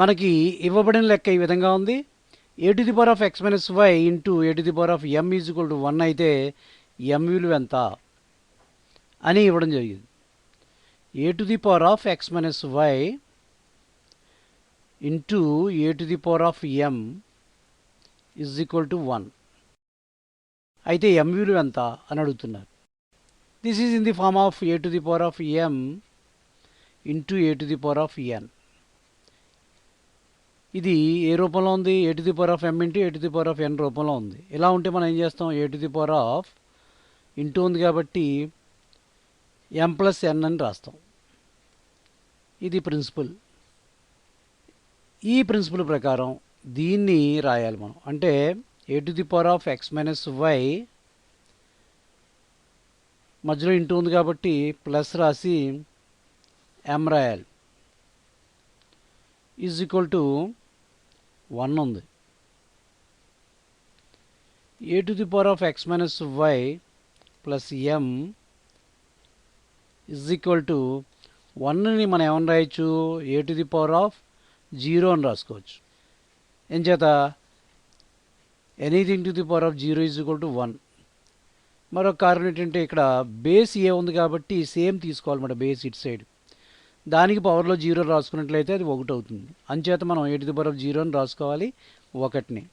మనకి ఇవ్వబడిన లెక్క ఈ విధంగా ఉంది. A to the power of X minus Y into A to the power of M is equal to one అయితే ఎం విలువ ఎంత అని ఇవ్వడం జరిగింది. A to the power of X minus Y into A to the power of M is equal to one అయితే ఎం విలువ ఎంత అని అడుగుతున్నారు. This is in the form of A to the power of M into A to the power of N ఇది ఏ రూపంలో ఉంది? A to the power of M into A to the power of N రూపంలో ఉంది. ఇలా ఉంటే మనం ఏం చేస్తాం? A to the power of into ఉంది కాబట్టి ఎం ప్లస్ ఎన్ అని రాస్తాం. ఇది ప్రిన్సిపల్ ఈ ప్రిన్సిపల్ ప్రకారం దీన్ని రాయాలి మనం. అంటే A to the power of X minus Y మధ్యలో ఇంటూ ఉంది కాబట్టి ప్లస్ రాసి ఎం రాయాలి. ఈజ్ ఈక్వల్ టు వన్ ఉంది. A to the power of X minus Y plus M is equal to వన్ని మనం ఏమని రాయొచ్చు? A to the power of zero అని రాసుకోవచ్చు. ఏం చేత? Anything to the power of zero is equal to one మరొక కారణం ఏంటంటే ఇక్కడ బేస్ ఏ ఉంది కాబట్టి సేమ్ తీసుకోవాలన్నమాట బేస్ ఇట్ సైడ్ దానికి పవర్లో జీరో రాసుకున్నట్లయితే అది ఒకటి అవుతుంది. అంచేత మనం ఎయిట్ ది పవర్ ఆఫ్ జీరోని రాసుకోవాలి? ఒకటిని.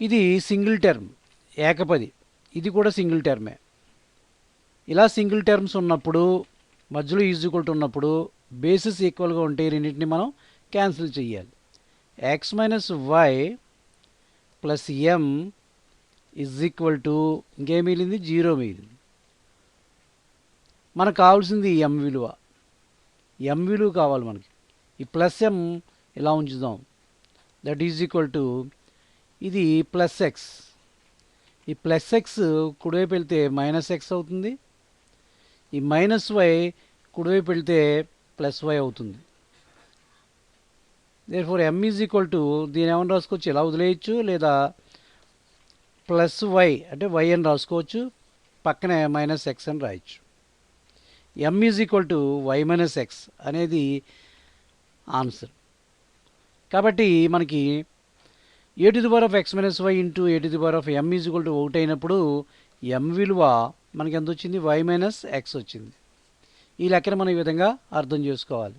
ఇది సింగిల్ టర్మ్ ఏకపది. ఇది కూడా సింగిల్ టర్మే ఇలా సింగిల్ టర్మ్స్ ఉన్నప్పుడు మధ్యలో ఈజ్ ఈక్వల్ ఉన్నప్పుడు బేసిస్ ఈక్వల్గా ఉంటే రెండింటిని మనం క్యాన్సిల్ చేయాలి. X minus Y plus M is equal to ఇంకేం మిగిలింది? జీరో మిగిలింది. మనకు కావాల్సింది ఎం విలువ. ఎం విలువ కావాలి మనకి. ఈ ప్లస్ ఎం ఇలా ఉంచుదాం? దట్ ఈజ్ ఈక్వల్ టు ఇది ప్లస్ ఎక్స్ ఈ ప్లస్ ఎక్స్ కుడివైపు వెళ్తే మైనస్ ఎక్స్ అవుతుంది. ఈ మైనస్ వై కుడివైపు వెళ్తే ప్లస్ వై అవుతుంది. Therefore M is equal to దీని ఏమైనా రాసుకోవచ్చు? ఇలా వదిలేయచ్చు? లేదా ప్లస్ వై అంటే వై అని రాసుకోవచ్చు. పక్కనే మైనస్ ఎక్స్ అని రాయొచ్చు. M is equal to Y minus X అనేది ఆన్సర్ కాబట్టి మనకి A to the power of X minus Y into A to the power of M is equal to ఒకటి అయినప్పుడు ఎం విలువ మనకి ఎంత వచ్చింది? వై మైనస్ ఎక్స్ వచ్చింది. ఈ లెక్కన మనం ఈ విధంగా అర్థం చేసుకోవాలి.